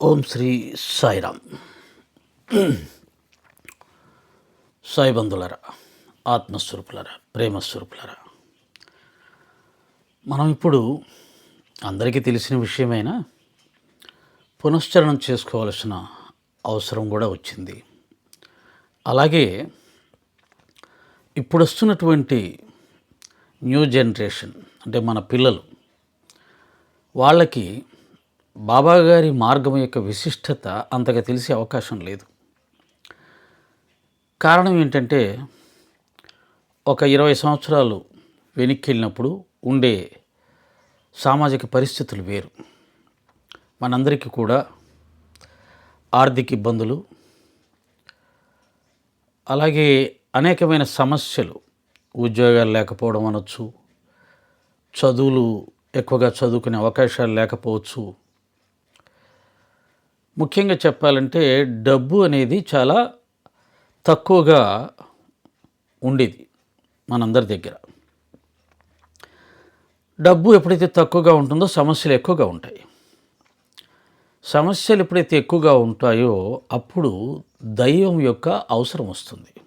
ఓం శ్రీ సాయిరామ్. సాయిబంధులరా ఆత్మస్వరూపులరా ప్రేమస్వరూపులరా మనం ఇప్పుడు అందరికీ తెలిసిన విషయమైనా పునశ్చరణం చేసుకోవాల్సిన అవసరం కూడా వచ్చింది. అలాగే ఇప్పుడు వస్తున్నటువంటి న్యూ జనరేషన్ అంటే మన పిల్లలు వాళ్ళకి బాబాగారి మార్గం యొక్క విశిష్టత అంతగా తెలిసే అవకాశం లేదు. కారణం ఏంటంటే ఒక ఇరవై సంవత్సరాలు వెనక్కి వెళ్ళినప్పుడు ఉండే సామాజిక పరిస్థితులు వేరు. మనందరికీ కూడా ఆర్థిక ఇబ్బందులు అలాగే అనేకమైన సమస్యలు ఉద్యోగాలు లేకపోవడం అనొచ్చు చదువులు ఎక్కువగా చదువుకునే అవకాశాలు లేకపోవచ్చు ముఖ్యంగా చెప్పాలంటే డబ్బు అనేది చాలా తక్కువగా ఉండేది మనందరి దగ్గర. డబ్బు ఎప్పుడైతే తక్కువగా ఉంటుందో సమస్యలు ఎక్కువగా ఉంటాయి. సమస్యలు ఎప్పుడైతే ఎక్కువగా ఉంటాయో అప్పుడు దైవం యొక్క అవసరం వస్తుంది.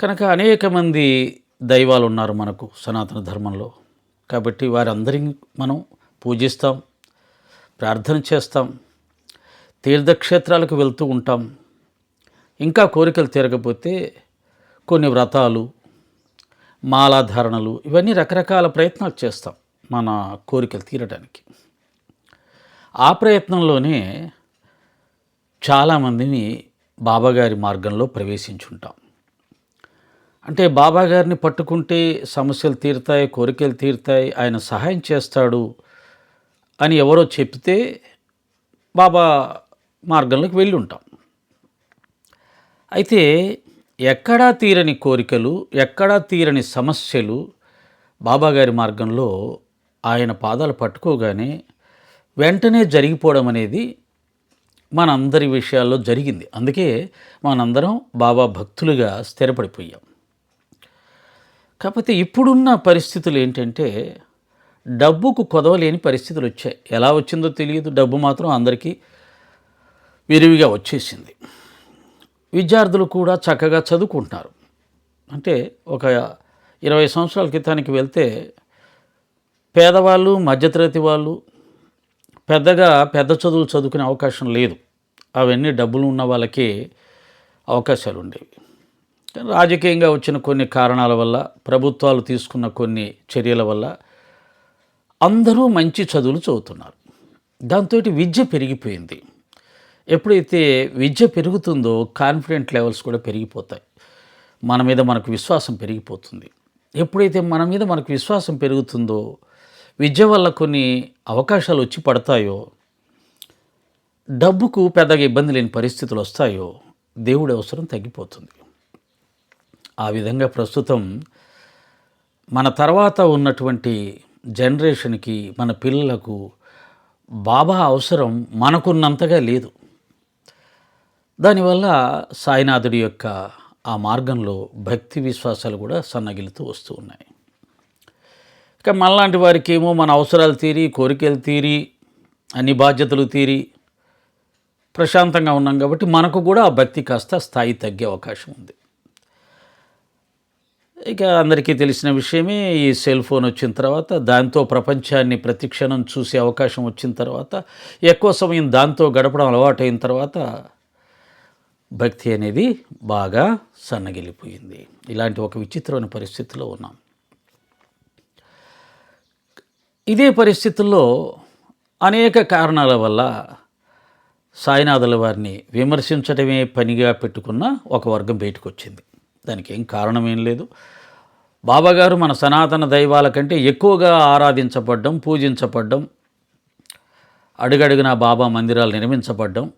కనుక అనేక మంది దైవాలు ఉన్నారు మనకు సనాతన ధర్మంలో. కాబట్టి వారందరి మనం పూజిస్తాం ప్రార్థన చేస్తాం తీర్థక్షేత్రాలకు వెళ్తూ ఉంటాం. ఇంకా కోరికలు తీరకపోతే కొన్ని వ్రతాలు మాలాధారణలు ఇవన్నీ రకరకాల ప్రయత్నాలు చేస్తాం మన కోరికలు తీరడానికి ఆ ప్రయత్నంలోనే చాలామందిని బాబాగారి మార్గంలో ప్రవేశించుంటాం. అంటే బాబాగారిని పట్టుకుంటే సమస్యలు తీరుతాయి కోరికలు తీరుతాయి ఆయన సహాయం చేస్తాడు అని ఎవరో చెప్తే బాబా మార్గంలోకి వెళ్ళి ఉంటాం అయితే ఎక్కడా తీరని కోరికలు ఎక్కడా తీరని సమస్యలు బాబాగారి మార్గంలో ఆయన పాదాలు పట్టుకోగానే వెంటనే జరిగిపోవడం అనేది మనందరి విషయాల్లో జరిగింది. అందుకే మనందరం బాబా భక్తులుగా స్థిరపడిపోయాం. కాకపోతే ఇప్పుడున్న పరిస్థితులు ఏంటంటే డబ్బుకు కొదవలేని పరిస్థితులు వచ్చాయి. ఎలా వచ్చిందో తెలియదు. డబ్బు మాత్రం అందరికీ విరివిగా వచ్చేసింది. విద్యార్థులు కూడా చక్కగా చదువుకుంటున్నారు. అంటే ఒక ఇరవై సంవత్సరాల క్రితానికి వెళ్తే పేదవాళ్ళు మధ్యతరగతి వాళ్ళు పెద్దగా పెద్ద చదువులు చదువుకునే అవకాశం లేదు. అవన్నీ డబ్బులు ఉన్న వాళ్ళకి అవకాశాలు ఉండేవి. రాజకీయంగా వచ్చిన కొన్ని కారణాల వల్ల ప్రభుత్వాలు తీసుకున్న కొన్ని చర్యల వల్ల అందరూ మంచి చదువులు చదువుతున్నారు. దాంతో విద్య పెరిగిపోయింది. ఎప్పుడైతే విద్య పెరుగుతుందో కాన్ఫిడెంట్ లెవెల్స్ కూడా పెరిగిపోతాయి. మన మీద మనకు విశ్వాసం పెరిగిపోతుంది. ఎప్పుడైతే మన మీద మనకు విశ్వాసం పెరుగుతుందో విద్య వల్ల కొన్ని అవకాశాలు వచ్చి పడతాయో డబ్బుకు పెద్దగా ఇబ్బంది లేని పరిస్థితులు వస్తాయో దేవుడి అవసరం తగ్గిపోతుంది. ఆ విధంగా ప్రస్తుతం మన తర్వాత ఉన్నటువంటి జనరేషన్కి మన పిల్లలకు బాబా అవసరం మనకున్నంతగా లేదు. దానివల్ల సాయినాథుడి యొక్క ఆ మార్గంలో భక్తి విశ్వాసాలు కూడా సన్నగిలుతూ వస్తూ ఉన్నాయి. ఇక మనలాంటి వారికి ఏమో మన అవసరాలు తీరి కోరికలు తీరి అన్ని బాధ్యతలు తీరి ప్రశాంతంగా ఉన్నాం కాబట్టి మనకు కూడా ఆ భక్తి కాస్త స్థాయి తగ్గే అవకాశం ఉంది. ఇక అందరికీ తెలిసిన విషయమే ఈ సెల్ ఫోన్ వచ్చిన తర్వాత దాంతో ప్రపంచాన్ని ప్రతిక్షణం చూసే అవకాశం వచ్చిన తర్వాత ఎక్కువ సమయం దాంతో గడపడం అలవాటైన తర్వాత భక్తి అనేది బాగా సన్నగిలిపోయింది ఇలాంటి ఒక విచిత్రమైన పరిస్థితిలో ఉన్నాం. ఇదే పరిస్థితుల్లో అనేక కారణాల వల్ల సాయినాథుల వారిని విమర్శించడమే పనిగా పెట్టుకున్న ఒక వర్గం బయటకు వచ్చింది దానికి ఏం కారణం ఏం లేదు. బాబాగారు మన సనాతన దైవాల కంటే ఎక్కువగా ఆరాధించబడ్డం పూజించబడ్డం అడుగడుగునా బాబా మందిరాలు నిర్మించబడ్డం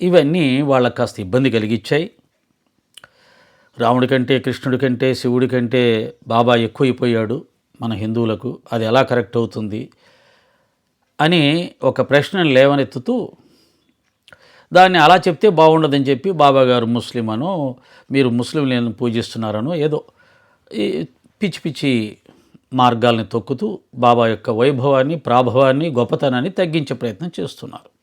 ఇవన్నీ వాళ్ళకి కాస్త ఇబ్బంది కలిగించాయి రాముడి కంటే కృష్ణుడి కంటే శివుడి కంటే బాబా ఎక్కువైపోయాడు మన హిందువులకు. అది ఎలా కరెక్ట్ అవుతుంది అని ఒక ప్రశ్న లేవనెత్తుతూ దాన్ని అలా చెప్తే బాగుండదని చెప్పి బాబా గారు ముస్లిం అనో మీరు ముస్లింలను పూజిస్తున్నారనో ఏదో ఈ పిచ్చి పిచ్చి మార్గాల్ని తొక్కుతూ బాబా యొక్క వైభవాన్ని ప్రాభవాన్ని గొప్పతనాన్ని తగ్గించే ప్రయత్నం చేస్తున్నారు.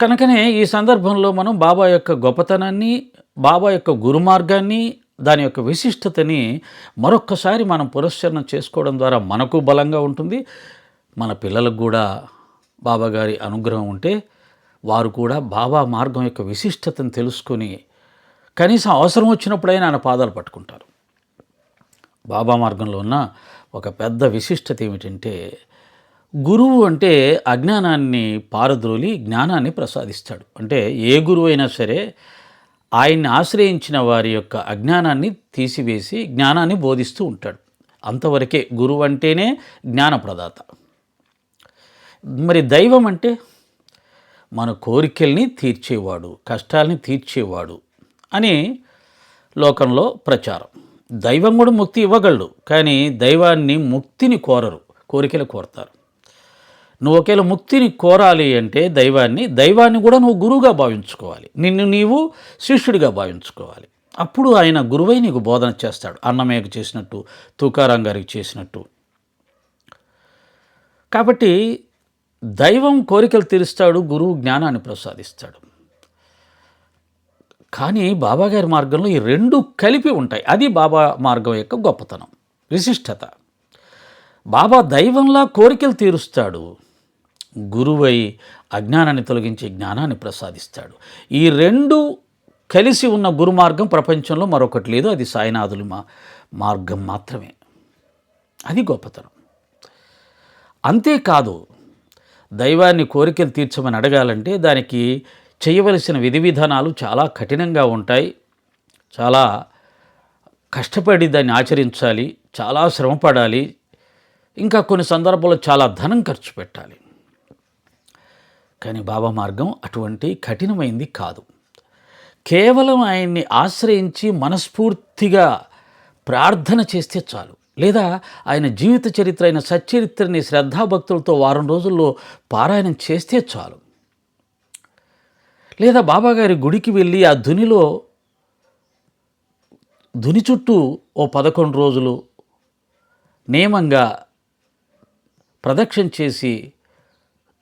కనుకనే ఈ సందర్భంలో మనం బాబా యొక్క గొప్పతనాన్ని బాబా యొక్క గురుమార్గాన్ని దాని యొక్క విశిష్టతని మరొక్కసారి మనం పురస్చరణ చేసుకోవడం ద్వారా మనకు బలంగా ఉంటుంది. మన పిల్లలకు కూడా బాబా గారి అనుగ్రహం ఉంటే వారు కూడా బాబా మార్గం యొక్క విశిష్టతను తెలుసుకొని కనీసం అవసరం వచ్చినప్పుడైనా ఆయన పాదాలు పట్టుకుంటారు. బాబా మార్గంలో ఉన్న ఒక పెద్ద విశిష్టత ఏమిటంటే గురువు అంటే అజ్ఞానాన్ని పారద్రోలి జ్ఞానాన్ని ప్రసాదిస్తాడు. అంటే ఏ గురువు అయినా సరే ఆయన్ని ఆశ్రయించిన వారి యొక్క అజ్ఞానాన్ని తీసివేసి జ్ఞానాన్ని బోధిస్తూ ఉంటాడు. అంతవరకే గురువు అంటేనే జ్ఞానప్రదాత. మరి దైవం అంటే మన కోరికల్ని తీర్చేవాడు కష్టాల్ని తీర్చేవాడు అని లోకంలో ప్రచారం. దైవం కూడా ముక్తి ఇవ్వగలడు కానీ దైవాన్ని ముక్తిని కోరరు కోరికలు కోరతారు. నువ్వు ఒకవేళ ముక్తిని కోరాలి అంటే దైవాన్ని దైవాన్ని కూడా నువ్వు గురువుగా భావించుకోవాలి. నిన్ను నీవు శిష్యుడిగా భావించుకోవాలి. అప్పుడు ఆయన గురువై నీకు బోధన చేస్తాడు. అన్నమయ్యకు చేసినట్టు తుకారాం గారికి చేసినట్టు. కాబట్టి దైవం కోరికలు తీరుస్తాడు గురువు జ్ఞానాన్ని ప్రసాదిస్తాడు. కానీ బాబాగారి మార్గంలో ఈ రెండు కలిపి ఉంటాయి. అది బాబా మార్గం యొక్క గొప్పతనం విశిష్టత. బాబా దైవంలా కోరికలు తీరుస్తాడు. గురువై అజ్ఞానాన్ని తొలగించే జ్ఞానాన్ని ప్రసాదిస్తాడు. ఈ రెండు కలిసి ఉన్న గురు మార్గం ప్రపంచంలో మరొకటి లేదు. అది సాయినాథులు మా మార్గం మాత్రమే. అది గొప్పతనం. అంతేకాదు దైవాన్ని కోరికలు తీర్చమని అడగాలంటే దానికి చేయవలసిన విధి విధానాలు చాలా కఠినంగా ఉంటాయి. చాలా కష్టపడి దాన్ని ఆచరించాలి. చాలా శ్రమపడాలి. ఇంకా కొన్ని సందర్భాల్లో చాలా ధనం ఖర్చు పెట్టాలి. కానీ బాబా మార్గం అటువంటి కఠినమైంది కాదు. కేవలం ఆయన్ని ఆశ్రయించి మనస్ఫూర్తిగా ప్రార్థన చేస్తే చాలు. లేదా ఆయన జీవిత చరిత్ర అయిన సచ్చరిత్రని శ్రద్ధాభక్తులతో వారం రోజుల్లో పారాయణం చేస్తే చాలు. లేదా బాబాగారి గుడికి వెళ్ళి ఆ ధునిలో ధుని చుట్టూ ఓ పదకొండు రోజులు నియమంగా ప్రదక్షిణ చేసి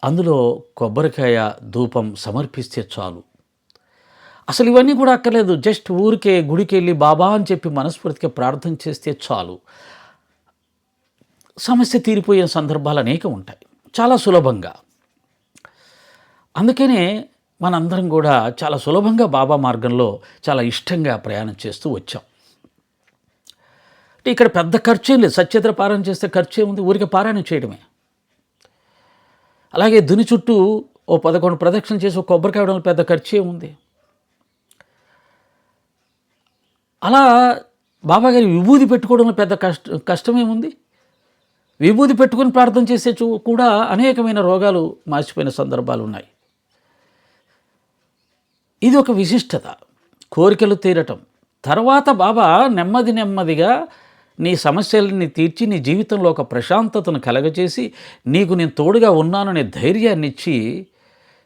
అందులో కొబ్బరికాయ ధూపం సమర్పిస్తే చాలు. అసలు ఇవన్నీ కూడా అక్కర్లేదు. జస్ట్ ఊరికే గుడికి వెళ్ళి బాబా అని చెప్పి మనస్ఫూర్తిగా ప్రార్థన చేస్తే చాలు. సమస్య తీరిపోయే సందర్భాలు అనేక ఉంటాయి. చాలా సులభంగా. అందుకనే మనందరం కూడా చాలా సులభంగా బాబా మార్గంలో చాలా ఇష్టంగా ప్రయాణం చేస్తూ వచ్చాం. అంటే ఇక్కడ పెద్ద ఖర్చు ఏం లేదు. సత్యత్ర పారాయణ చేస్తే ఖర్చు ఏముంది ఊరికే పారాయణం చేయడమే. అలాగే దుని చుట్టూ ఓ పదకొండు ప్రదక్షిణ చేసి ఒక కొబ్బరికాయ పెద్ద ఖర్చు ఉంది. అలా బాబాగారి విభూది పెట్టుకోవడంలో పెద్ద కష్ట కష్టమేముంది? విభూది పెట్టుకుని ప్రార్థన చేసే చూ కూడా అనేకమైన రోగాలు మార్చిపోయిన సందర్భాలు ఉన్నాయి ఇది ఒక విశిష్టత. కోరికలు తీరటం. తర్వాత బాబా నెమ్మది నెమ్మదిగా నీ సమస్యలని తీర్చి నీ జీవితంలో ఒక ప్రశాంతతను కలగజేసి నీకు నేను తోడుగా ఉన్నాననే ధైర్యాన్ని ఇచ్చి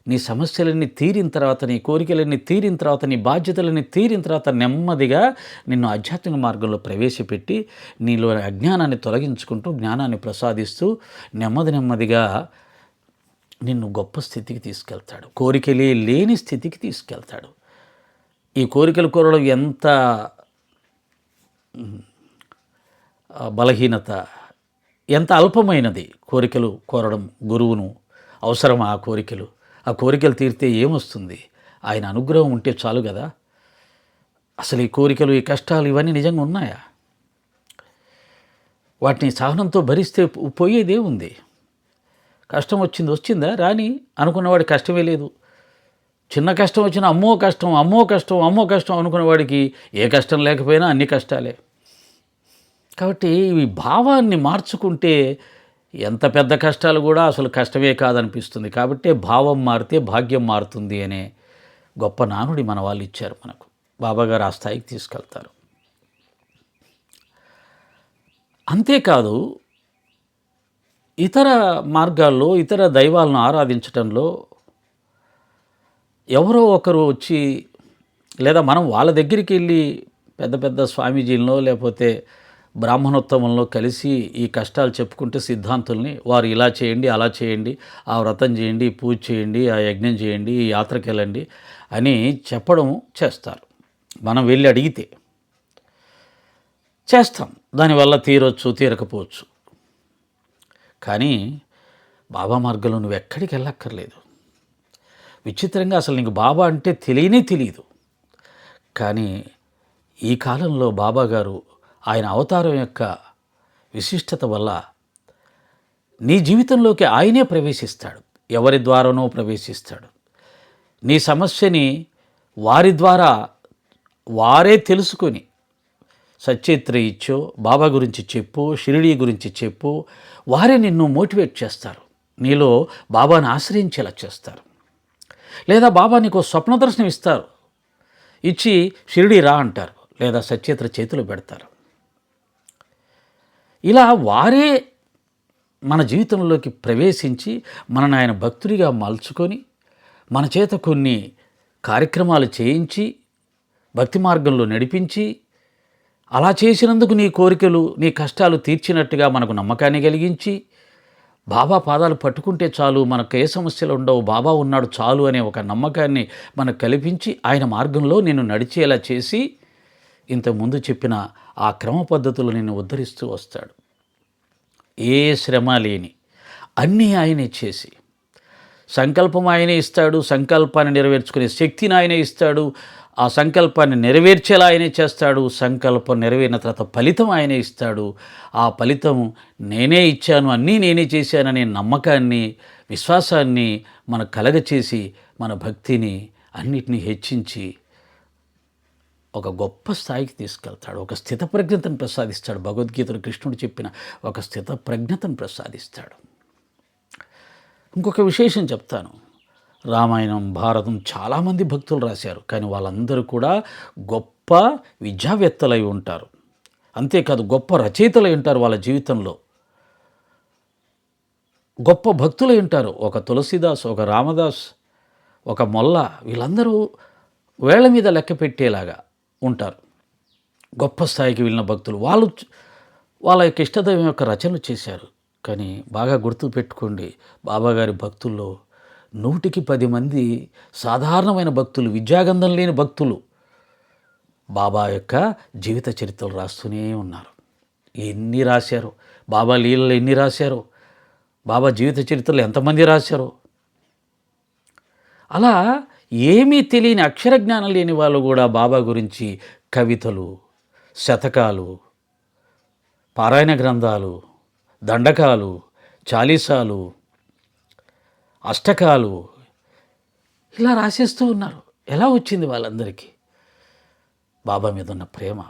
నీ సమస్యలన్నీ తీరిన తర్వాత నీ కోరికలన్నీ తీరిన తర్వాత నీ బాధ్యతలన్నీ తీరిన తర్వాత నెమ్మదిగా నిన్ను ఆధ్యాత్మిక మార్గంలో ప్రవేశపెట్టి నీలో అజ్ఞానాన్ని తొలగించుకుంటూ జ్ఞానాన్ని ప్రసాదిస్తూ నెమ్మది నెమ్మదిగా నిన్ను గొప్ప స్థితికి తీసుకెళ్తాడు. కోరికలే లేని స్థితికి తీసుకెళ్తాడు. ఈ కోరికలు కోరడం ఎంత బలహీనత ఎంత అల్పమైనది? కోరికలు కోరడం గురువును అవసరమా ఆ కోరికలు? ఆ కోరికలు తీరితే ఏమొస్తుంది? ఆయన అనుగ్రహం ఉంటే చాలు కదా అసలు ఈ కోరికలు ఈ కష్టాలు ఇవన్నీ నిజంగా ఉన్నాయా? వాటిని సహనంతో భరిస్తే పోయేదే ఉంది. కష్టం వచ్చింది వచ్చిందా? రాని అనుకున్నవాడి కష్టమే లేదు. చిన్న కష్టం వచ్చినా అమ్మో కష్టం అమ్మో కష్టం అమ్మో కష్టం అనుకున్నవాడికి ఏ కష్టం లేకపోయినా అన్ని కష్టాలే. కాబట్టి ఈ భావాన్ని మార్చుకుంటే ఎంత పెద్ద కష్టాలు కూడా అసలు కష్టమే కాదనిపిస్తుంది. కాబట్టి భావం మారితే భాగ్యం మారుతుంది అనే గొప్ప నానుడి మన వాళ్ళు ఇచ్చారు మనకు. బాబాగారు ఆ స్థాయికి తీసుకెళ్తారు. అంతేకాదు ఇతర మార్గాల్లో ఇతర దైవాలను ఆరాధించటంలో ఎవరో ఒకరు వచ్చి లేదా మనం వాళ్ళ దగ్గరికి వెళ్ళి పెద్ద పెద్ద స్వామీజీలనో లేకపోతే బ్రాహ్మణోత్తమంలో కలిసి ఈ కష్టాలు చెప్పుకుంటే సిద్ధాంతుల్ని వారు ఇలా చేయండి అలా చేయండి ఆ వ్రతం చేయండి పూజ చేయండి ఆ యజ్ఞం చేయండి ఈ యాత్రకి వెళ్ళండి అని చెప్పడం చేస్తారు. మనం వెళ్ళి అడిగితే చేస్తాం దానివల్ల తీరొచ్చు తీరకపోవచ్చు. కానీ బాబా మార్గంలో నువ్వు ఎక్కడికి వెళ్ళక్కర్లేదు. విచిత్రంగా అసలు నీకు బాబా అంటే తెలియనే తెలియదు కానీ ఈ కాలంలో బాబా గారు ఆయన అవతారం యొక్క విశిష్టత వల్ల నీ జీవితంలోకి ఆయనే ప్రవేశిస్తాడు. ఎవరి ద్వారానో ప్రవేశిస్తాడు. నీ సమస్యని వారి ద్వారా వారే తెలుసుకొని సచేత్ర ఇచ్చో బాబా గురించి చెప్పు షిరిడి గురించి చెప్పు వారే నిన్ను మోటివేట్ చేస్తారు. నీలో బాబాను ఆశ్రయించేలా చేస్తారు. లేదా బాబా నీకు స్వప్న దర్శనం ఇస్తారు ఇచ్చి షిరిడి రా అంటారు. లేదా సచేత్ర చేతులు పెడతారు. ఇలా వారే మన జీవితంలోకి ప్రవేశించి మనని ఆయన భక్తుడిగా మలుచుకొని మన చేత కొన్ని కార్యక్రమాలు చేయించి భక్తి మార్గంలో నడిపించి అలా చేసినందుకు నీ కోరికలు నీ కష్టాలు తీర్చినట్టుగా మనకు నమ్మకాన్ని కలిగించి బాబా పాదాలు పట్టుకుంటే చాలు మనకు ఏ సమస్యలు ఉండవు బాబా ఉన్నాడు చాలు అనే ఒక నమ్మకాన్ని మనకు కల్పించి ఆయన మార్గంలో నేను నడిచేలా చేసి ఇంతకుముందు చెప్పిన ఆ క్రమ పద్ధతులు నేను ఉద్ధరిస్తూ వస్తాడు. ఏ శ్రమ లేని అన్నీ ఆయనే చేసి సంకల్పం ఆయనే ఇస్తాడు సంకల్పాన్ని నెరవేర్చుకునే శక్తిని ఆయనే ఇస్తాడు ఆ సంకల్పాన్ని నెరవేర్చేలా ఆయనే చేస్తాడు సంకల్పం నెరవేరిన తర్వాత ఫలితం ఆయనే ఇస్తాడు. ఆ ఫలితం నేనే ఇచ్చాను అన్నీ నేనే చేశాననే నమ్మకాన్ని విశ్వాసాన్ని మన కలగచేసి మన భక్తిని అన్నిటినీ హెచ్చించి ఒక గొప్ప స్థాయికి తీసుకెళ్తాడు ఒక స్థిత ప్రజ్ఞతను ప్రసాదిస్తాడు. భగవద్గీతను కృష్ణుడు చెప్పిన ఒక స్థిత ప్రజ్ఞతను ప్రసాదిస్తాడు. ఇంకొక విశేషం చెప్తాను. రామాయణం భారతం చాలామంది భక్తులు రాశారు కానీ వాళ్ళందరూ కూడా గొప్ప విద్యావేత్తలై ఉంటారు. అంతేకాదు గొప్ప రచయితలై ఉంటారు వాళ్ళ జీవితంలో. గొప్ప భక్తులై ఉంటారు. ఒక తులసిదాస్ ఒక రామదాస్ ఒక మొల్ల వీళ్ళందరూ వేళ్ళ మీద లెక్క పెట్టేలాగా. ఉంటారు. గొప్ప స్థాయికి వెళ్ళిన భక్తులు. వాళ్ళు వాళ్ళ యొక్క ఇష్టదైవం యొక్క రచనలు చేశారు. కానీ బాగా గుర్తు పెట్టుకోండి బాబాగారి భక్తుల్లో నూటికి పది మంది సాధారణమైన భక్తులు విద్యాగంధం లేని భక్తులు బాబా యొక్క జీవిత చరిత్రలు రాస్తూనే ఉన్నారు. ఎన్ని రాశారు? బాబా లీలలు ఎన్ని రాశారు? బాబా జీవిత చరిత్రలు ఎంతమంది రాశారు? అలా ఏమీ తెలియని అక్షర జ్ఞానం లేని వాళ్ళు కూడా బాబా గురించి కవితలు శతకాలు పారాయణ గ్రంథాలు దండకాలు చాలీసాలు అష్టకాలు ఇలా రాసేస్తూ ఉన్నారు. ఎలా వచ్చింది వాళ్ళందరికీ? బాబా మీద ఉన్న ప్రేమ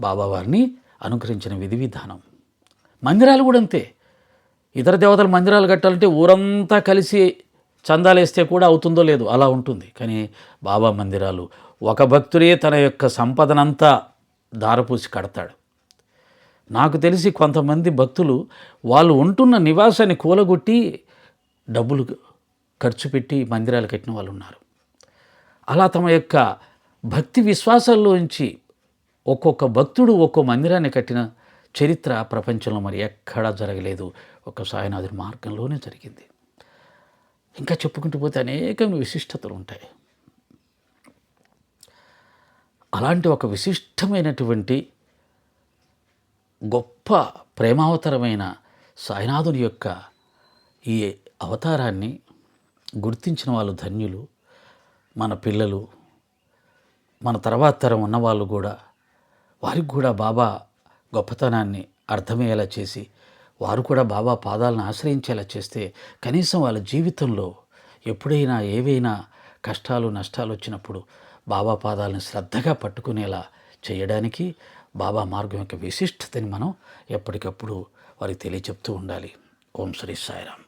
బాబా వారిని అనుకరించిన విధి విధానం. మందిరాలు కూడా అంతే. ఇతర దేవతల మందిరాలు కట్టాలంటే ఊరంతా కలిసి చందాలేస్తే కూడా అవుతుందో లేదు అలా ఉంటుంది. కానీ బాబా మందిరాలు ఒక భక్తుడే తన యొక్క సంపదనంతా దారపూసి కడతాడు. నాకు తెలిసి కొంతమంది భక్తులు వాళ్ళు ఉంటున్న నివాసాన్ని కూలగొట్టి డబ్బులు ఖర్చు పెట్టి మందిరాలు కట్టిన వాళ్ళు ఉన్నారు. అలా తమ యొక్క భక్తి విశ్వాసాల్లోంచి ఒక్కొక్క భక్తుడు ఒక్కో మందిరాన్ని కట్టిన చరిత్ర ప్రపంచంలో మరి ఎక్కడా జరగలేదు. ఒక సాయనాథుడి మార్గంలోనే జరిగింది. ఇంకా చెప్పుకుంటూ పోతే అనేక విశిష్టతలు ఉంటాయి. అలాంటి ఒక విశిష్టమైనటువంటి గొప్ప ప్రేమావతరమైన సాయినాథుని యొక్క ఈ అవతారాన్ని గుర్తించిన వాళ్ళు ధన్యులు. మన పిల్లలు మన తర్వాత తరం ఉన్నవాళ్ళు కూడా వారికి కూడా బాబా గొప్పతనాన్ని అర్థమయ్యేలా చేసి వారు కూడా బాబా పాదాలను ఆశ్రయించేలా చేస్తే కనీసం వాళ్ళ జీవితంలో ఎప్పుడైనా ఏవైనా కష్టాలు నష్టాలు వచ్చినప్పుడు బాబా పాదాలను శ్రద్ధగా పట్టుకునేలా చేయడానికి బాబా మార్గం యొక్క విశిష్టతని మనం ఎప్పటికప్పుడు వారికి తెలియచెప్తూ ఉండాలి. ఓం శ్రీ సాయిరామ్.